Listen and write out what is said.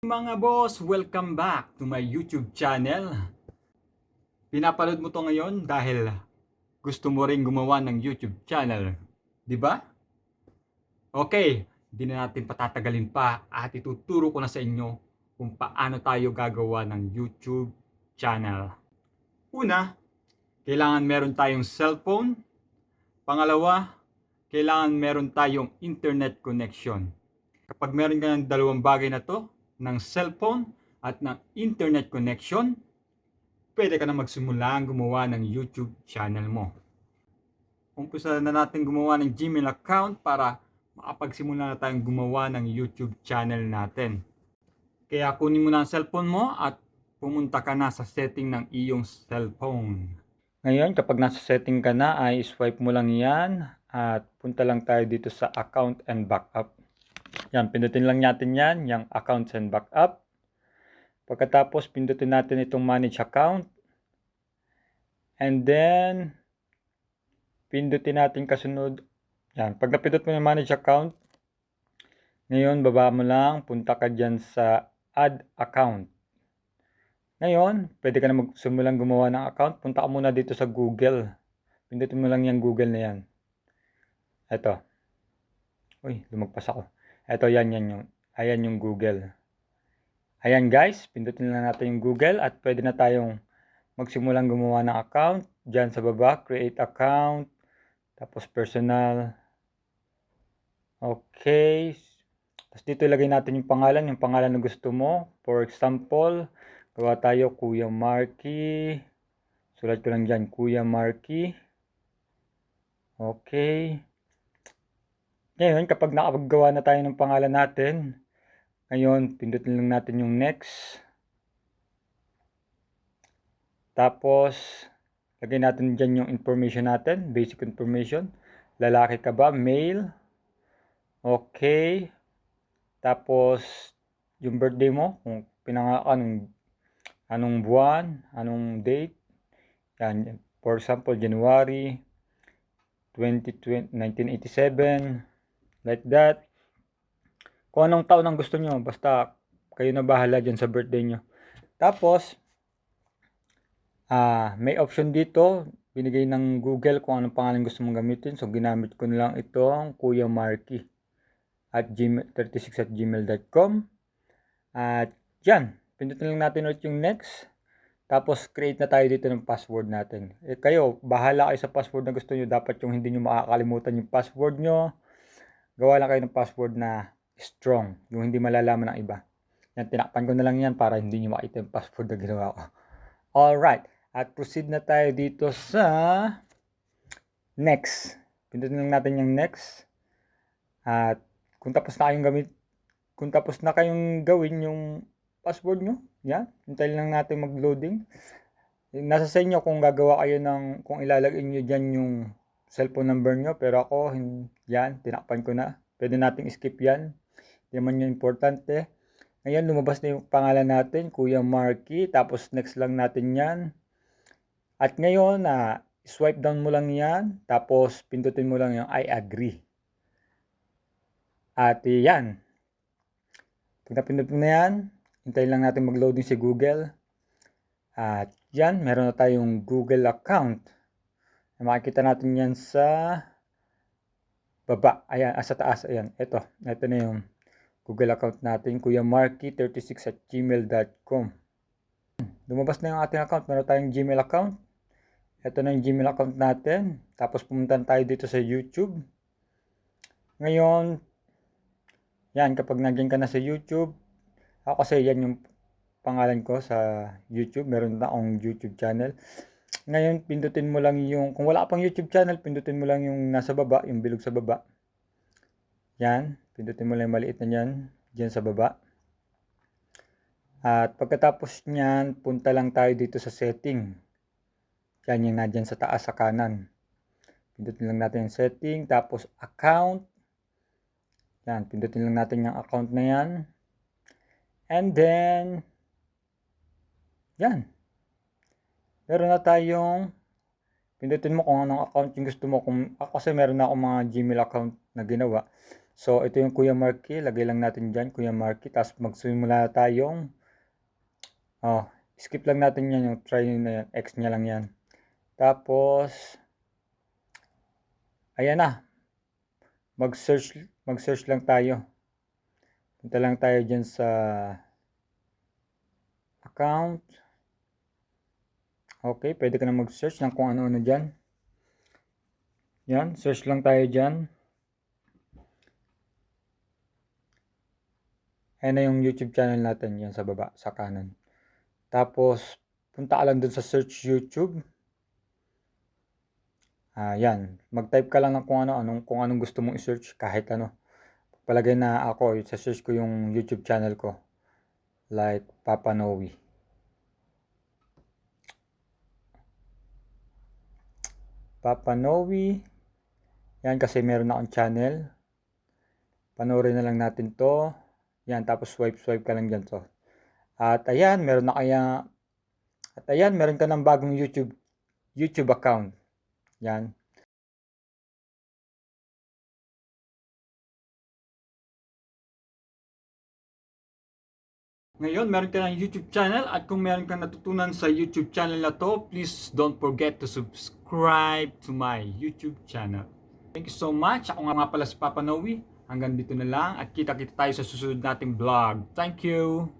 Mga boss, welcome back to my YouTube channel. Pinapanood mo to ngayon dahil gusto mo ring gumawa ng YouTube channel, di ba? Okay, di na natin patatagalin pa at ituturo ko na sa inyo kung paano tayo gagawa ng YouTube channel. Una, kailangan meron tayong cellphone. Pangalawa, kailangan meron tayong internet connection. Kapag meron ka ng dalawang bagay na to, ng cellphone at ng internet connection, pwede ka na magsimula gumawa ng YouTube channel mo. Umpisa na natin gumawa ng Gmail account para makapagsimula na tayong gumawa ng YouTube channel natin. Kaya kunin mo na ang cellphone mo at pumunta ka na sa setting ng iyong cellphone. Ngayon, kapag nasa setting ka na, ay swipe mo lang yan at punta lang tayo dito sa account and backup. Yan, pindutin lang natin yan, yung accounts and backup. Pagkatapos, pindutin natin itong manage account. And then, pindutin natin kasunod. Yan, pag napindot mo yung manage account, ngayon, baba mo lang, punta ka dyan sa add account. Ngayon, pwede ka na magsimulang gumawa ng account. Punta ka muna dito sa Google. Pindutin mo lang yung Google na yan. Ito. Uy, lumagpas ako. Ito, yan, yan yung, ayan yung Google. Ayan guys, pindutin lang natin yung Google at pwede na tayong magsimulang gumawa ng account. Diyan sa baba, create account, tapos personal. Okay. Tapos dito ilagay natin yung pangalan, yung pangalan na gusto mo. For example, gawa tayo Kuya Marky. Sulat ko lang dyan, Kuya Marky. Okay. Ngayon, kapag nakapaggawa na tayo ng pangalan natin, ngayon, pindutin lang natin yung next. Tapos, lagay natin dyan yung information natin, basic information. Lalaki ka ba? Male. Okay. Tapos, yung birthday mo, kung pinangalan anong, anong buwan, anong date. Yan, for example, January 20, 1987 like that. Kung anong taon ang gusto nyo, basta kayo na bahala dyan sa birthday nyo. Tapos, ah may option dito, binigay ng Google kung anong pangalan gusto mong gamitin. So, ginamit ko na lang itong Kuya Marky at gmail, 36 at gmail.com. At yan, pindutin lang natin ulit yung next. Tapos, create na tayo dito ng password natin. Eh, kayo, bahala kayo sa password na gusto nyo. Dapat yung hindi nyo makakalimutan yung password nyo gawa lang kayo ng password na strong, yung hindi malalaman ng iba. Yan, tinakpan ko na lang yan para hindi nyo makita yung password na ginawa ko. Alright, at proceed na tayo dito sa next. Pindutin lang natin yung next. At kung tapos na kayong gamit, kung tapos na kayong gawin yung password nyo, yan, hintayin lang natin mag-loading. Nasa sa inyo kung gagawa kayo ng, kung ilalagay nyo dyan yung cellphone number nyo. Pero ako, yan, tinakpan ko na. Pwede nating skip yan. Hindi naman yun importante. Ngayon, lumabas na yung pangalan natin, Kuya Marky. Tapos, next lang natin yan. At ngayon, uh, swipe down mo lang yan. Tapos, pindutin mo lang yung I agree. At yan. Pag napindot mo na yan, hintayin lang natin mag-loading si Google. At yan, meron na tayong Google account. Makikita natin yan sa baba. Ayan, ah, sa taas. Ayan, ito. Ito na yung Google account natin. Kuya Marky36 at gmail.com Lumabas na yung ating account. Meron tayong Gmail account. Ito na yung Gmail account natin. Tapos pumunta tayo dito sa YouTube. Ngayon, yan, kapag naging ka na sa YouTube, ako kasi yan yung pangalan ko sa YouTube. Meron na akong YouTube channel. Ngayon, pindutin mo lang yung, kung wala pang YouTube channel, pindutin mo lang yung nasa baba, yung bilog sa baba. Yan, pindutin mo lang yung maliit na yan, dyan sa baba. At pagkatapos niyan, punta lang tayo dito sa setting. Yan yung nadyan sa taas sa kanan. Pindutin lang natin yung setting, tapos account. Yan, pindutin lang natin yung account na yan. And then, yan, meron na tayong pindutin mo kung anong account yung gusto mo. Kung, ako kasi meron na akong mga Gmail account na ginawa. So, ito yung Kuya Marky. Lagay lang natin dyan, Kuya Marky. Tapos magsimula tayong, oh, skip lang natin yan, yung try na yan. X niya lang yan. Tapos, ayan na. Mag-search, mag-search lang tayo. Punta lang tayo dyan sa account. Okay, pwede ka na mag-search ng kung ano-ano dyan. Yan, search lang tayo dyan. Ayan na yung YouTube channel natin, yan sa baba, sa kanan. Tapos, punta ka lang dun sa search YouTube. Ah, yan. Mag-type ka lang ng kung ano, anong, kung anong gusto mong i-search, kahit ano. Palagay na ako, sa-search ko yung YouTube channel ko. Like, Papa Noe. Papa Noe. Yan kasi meron akong channel. Panoorin na lang natin to. Yan, tapos swipe swipe ka lang dyan to. At ayan, meron na kaya At ayan, meron ka ng bagong YouTube YouTube account. Yan. Ngayon, meron ka ng YouTube channel at kung meron kang natutunan sa YouTube channel na to, please don't forget to subscribe to my YouTube channel. Thank you so much. Ako nga nga pala si Papa Noe. Hanggang dito na lang at kita-kita tayo sa susunod nating vlog. Thank you!